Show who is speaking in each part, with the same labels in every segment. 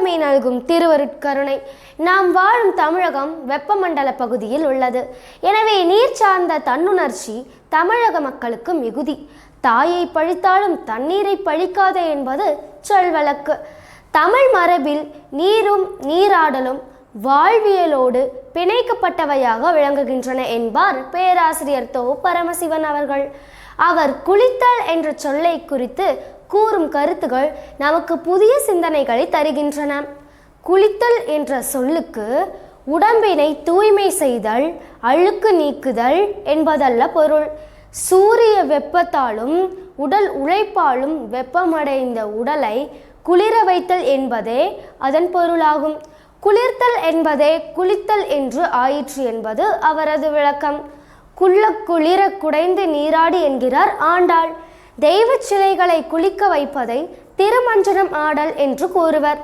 Speaker 1: பௌர்ணமி நல்கும் திருவருட்கருணை. நாம் வாழும் தமிழகம் வெப்பமண்டல பகுதியில் உள்ளது. எனவே நீர் சார்ந்த தன்னுணர்ச்சி தமிழக மக்களுக்கு மிகுதி. தாயை பழித்தாலும் தண்ணீரை பழிக்காதே என்பது சொல்வழக்கு. தமிழ் மரபில் நீரும் நீராடலும் வாழ்வியலோடு பிணைக்கப்பட்டவையாக விளங்குகின்றன என்பார் பேராசிரியர் தோ. பரமசிவன் அவர்கள். அவர் குளித்தல் என்ற சொல்லை குறித்து கூறும் கருத்துகள் நமக்கு புதிய சிந்தனைகளை தருகின்றன. குளித்தல் என்ற சொல்லுக்கு உடம்பினை தூய்மை செய்தல் அழுக்கு நீக்குதல் என்பதல்ல பொருள். சூரிய வெப்பத்தாலும் உடல் உழைப்பாலும் வெப்பமடைந்த உடலை குளிர வைத்தல் என்பதே அதன் பொருளாகும். குளிர்த்தல் என்பதே குளித்தல் என்று ஆயிற்று என்பது அவரது விளக்கம். குள்ள குளிர குடைந்து நீராடி என்கிறார் ஆண்டாள். தெய்வ சிலைகளை குளிக்க வைப்பதை திருமஞ்சனம் ஆடல் என்று கூறுவர்.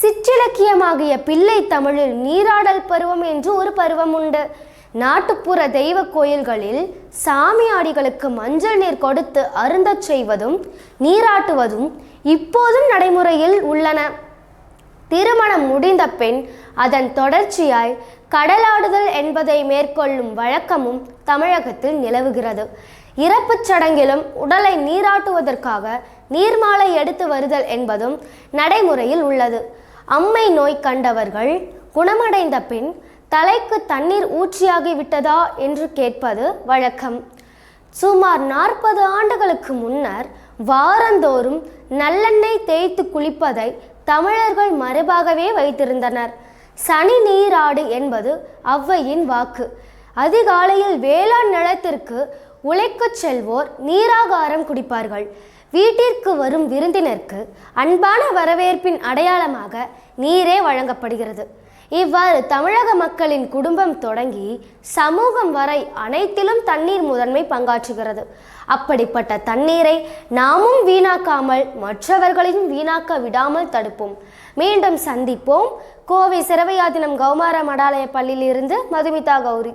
Speaker 1: சிற்றிலக்கியமாகிய பிள்ளை தமிழில் நீராடல் பருவம் என்று ஒரு பருவம் உண்டு. நாட்டுப்புற தெய்வ கோயில்களில் சாமியாடிகளுக்கு மஞ்சள் நீர் கொடுத்து அருந்தச் செய்வதும் நீராட்டுவதும் இப்போதும் நடைமுறையில் உள்ளன. திருமணம் முடிந்த பெண் அதன் தொடர்ச்சியாய் கடலாடுதல் என்பதை மேற்கொள்ளும் வழக்கமும் தமிழகத்தில் நிலவுகிறது. இறப்புச் சடங்கிலும் உடலை நீராட்டுவதற்காக நீர்மாலை எடுத்து வருதல் என்பதும் நடைமுறையில் உள்ளது. அம்மை நோய் கண்டவர்கள் குணமடைந்த பின் தலைக்கு தண்ணீர் ஊற்றியாகி விட்டதா என்று கேட்பது வழக்கம். சுமார் நாற்பது ஆண்டுகளுக்கு முன்னர் வாரந்தோறும் நல்லெண்ணெய் தேய்த்து குளிப்பதை தமிழர்கள் மரபாகவே வைத்திருந்தனர். சனி நீராடு என்பது ஔவையின் வாக்கு. அதிகாலையில் வேளாண் நிலத்திற்கு உழைக்கச் செல்வோர் நீராகாரம் குடிப்பார்கள். வீட்டிற்கு வரும் விருந்தினருக்கு அன்பான வரவேற்பின் அடையாளமாக நீரே வழங்கப்படுகிறது. இவ்வாறு தமிழக மக்களின் குடும்பம் தொடங்கி சமூகம் வரை அனைத்திலும் தண்ணீர் முதன்மை பங்காற்றுகிறது. அப்படிப்பட்ட தண்ணீரை நாமும் வீணாக்காமல் மற்றவர்களையும் வீணாக்க விடாமல் தடுப்போம். மீண்டும் சந்திப்போம். கோவை சிறவையாதினம் கௌமார மடாலய பள்ளியிலிருந்து மதுமிதா கௌரி.